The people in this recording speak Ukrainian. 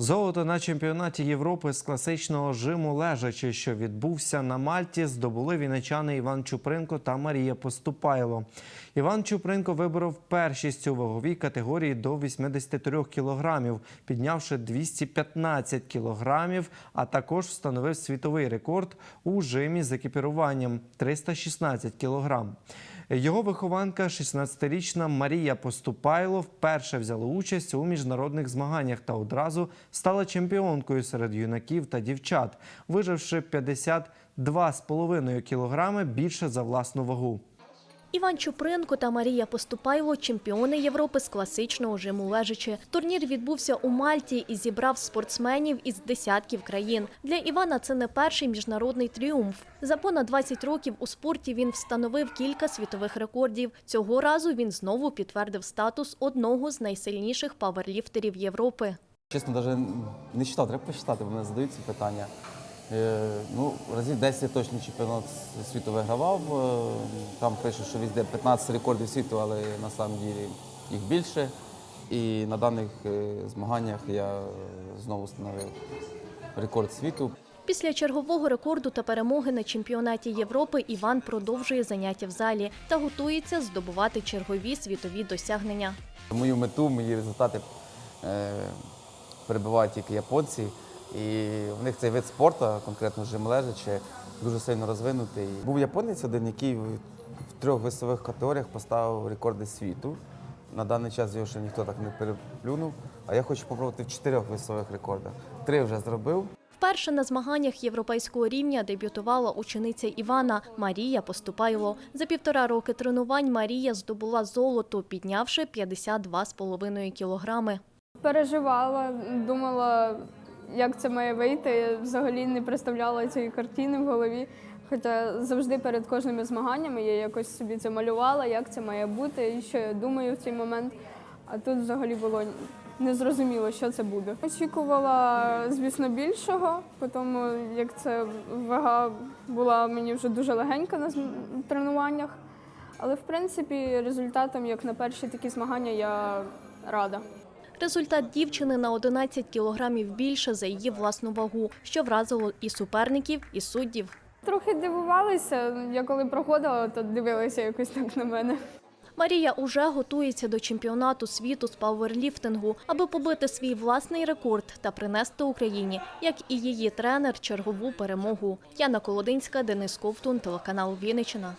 Золото на чемпіонаті Європи з класичного жиму лежачи, що відбувся на Мальті, здобули віничани Іван Чупринко та Марія Поступайло. Іван Чупринко виборов першість у ваговій категорії до 83 кілограмів, піднявши 215 кілограмів, а також встановив світовий рекорд у жимі з екіпіруванням 316 кілограм. Його вихованка, 16-річна Марія Поступайло, вперше взяла участь у міжнародних змаганнях та одразу стала чемпіонкою серед юнаків та дівчат, виживши 52,5 кілограми більше за власну вагу. Іван Чупринко та Марія Поступайло – чемпіони Європи з класичного жиму лежачи. Турнір відбувся у Мальті і зібрав спортсменів із десятків країн. Для Івана це не перший міжнародний тріумф. За понад 20 років у спорті він встановив кілька світових рекордів. Цього разу він знову підтвердив статус одного з найсильніших паверліфтерів Європи. Чесно, навіть не читав, треба почитати, бо мене задають ці питання. Е, ну, разів 10 я точно чемпіонат світу вигравав. Е, Там пише, що везде 15 рекордів світу, але на самом ділі їх більше. І на даних е, змаганнях я знову встановив рекорд світу. Після чергового рекорду та перемоги на чемпіонаті Європи Іван продовжує заняття в залі та готується здобувати чергові світові досягнення. Мою мету, мої результати е, перебивають тільки японці. І в них цей вид спорту, конкретно жим лежачи, дуже сильно розвинутий. Був японець один, який в трьох весових категоріях поставив рекорди світу. На даний час його ще ніхто так не переплюнув. А я хочу спробувати в чотирьох весових рекордах. Три вже зробив. Вперше на змаганнях європейського рівня дебютувала учениця Івана Марія Поступайло. За півтора роки тренувань Марія здобула золото, піднявши 52,5 кілограми. Переживала, думала, як це має вийти. Взагалі не представляла цієї картини в голові. Хоча завжди перед кожними змаганнями я якось собі це малювала, як це має бути і що я думаю в цей момент. А тут взагалі було незрозуміло, що це буде. Очікувала, звісно, більшого, тому як це вага була мені вже дуже легенька на тренуваннях. Але в принципі результатом, як на перші такі змагання, я рада. Результат дівчини на 11 кілограмів більше за її власну вагу, що вразило і суперників, і суддів. Трохи дивувалися. Я коли проходила, то дивилися якось так на мене. Марія уже готується до чемпіонату світу з пауерліфтингу, аби побити свій власний рекорд та принести Україні, як і її тренер, чергову перемогу. Яна Колодинська, Денис Ковтун, телеканал Вінниччина.